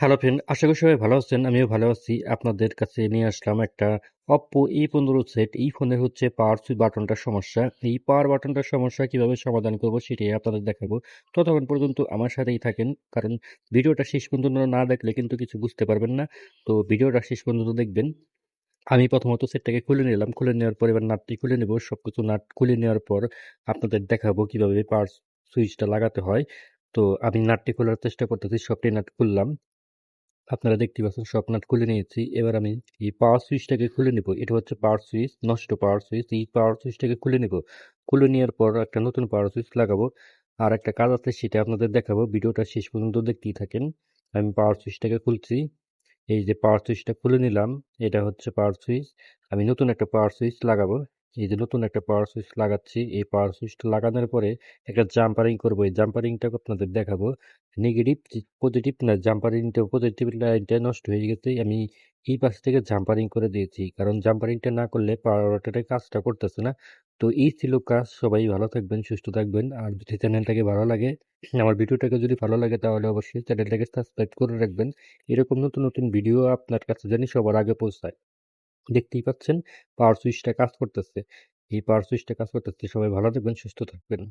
Hello friend আশা করি সবাই ভালো আছেন, আমিও ভালো আছি। আপনাদের কাছে নিয়ে আসলাম একটা অপ্পো এই পনেরো সেট এই ফোনের হচ্ছে পাওয়ার সুইচ বাটনটার সমস্যা। এই পাওয়ার বাটনটার সমস্যা কীভাবে সমাধান করব সেটাই আপনাদের দেখাবো। ততক্ষণ পর্যন্ত আমার সাথেই থাকেন, কারণ ভিডিওটা শেষ পর্যন্ত না দেখলে কিন্তু কিছু বুঝতে পারবেন না। তো ভিডিওটা শেষ পর্যন্ত দেখবেন। আমি প্রথমত সেটটাকে খুলে নিলাম। খুলে নেওয়ার পর এবার নাটটি খুলে নেব। সব কিছু নাট খুলে নেওয়ার পর আপনাদের দেখাবো কীভাবে পাওয়ার সুইচটা লাগাতে হয়। তো আমি নাটটি খোলার চেষ্টা করতেছি সবটি নাট খুললাম। আপনারা দেখতে পাচ্ছেন সব নাট খুলে নিয়েছি। এবার আমি এই পাওয়ার সুইচটাকে খুলে নেব। এটা হচ্ছে পাওয়ার সুইচ নষ্ট পাওয়ার সুইচ এই পাওয়ার সুইচটাকে খুলে নেব। খুলে নেওয়ার পর একটা নতুন পাওয়ার সুইচ লাগাবো। আর একটা কাজ আছে, সেটা আপনাদের দেখাবো। ভিডিওটা শেষ পর্যন্ত দেখতেই থাকেন। আমি পাওয়ার সুইচটাকে খুলছি। এই যে পাওয়ার সুইচটা খুলে নিলাম, এটা হচ্ছে পাওয়ার সুইচ আমি নতুন একটা পাওয়ার সুইচ লাগাবো। এই যে নতুন একটা পাওয়ার সুইচ লাগাচ্ছি, এই পাওয়ার সুইচটা লাগানোর পরে একটা জাম্পারিং করব। এই জাম্পারিংটাকে আপনাদের দেখাবো। নেগেটিভ পজিটিভ না জাম্পারিংটা পজিটিভ লাইনটা নষ্ট হয়ে গেছে। আমি এই পাশ থেকে জাম্পারিং করে দিয়েছি। কারণ জাম্পারিংটা না করলে পাওয়ার পাওয়ারটা কাজটা করতেছে না। তো এই ছিল কাজ। সবাই ভালো থাকবেন, সুস্থ থাকবেন। আর যদি চ্যানেলটাকে ভালো লাগে, আমার ভিডিওটাকে যদি ভালো লাগে, তাহলে অবশ্যই চ্যানেলটাকে সাবস্ক্রাইব করে রাখবেন। এরকম নতুন নতুন ভিডিও আপনার কাছে জানি সবার আগে পৌঁছায়। দেখতেই পাচ্ছেন পাওয়ার সুইচটা কাজ করতেছে। এই পাওয়ার সুইচটা কাজ করতেছে। সবাই ভালো থাকবেন, সুস্থ থাকবেন।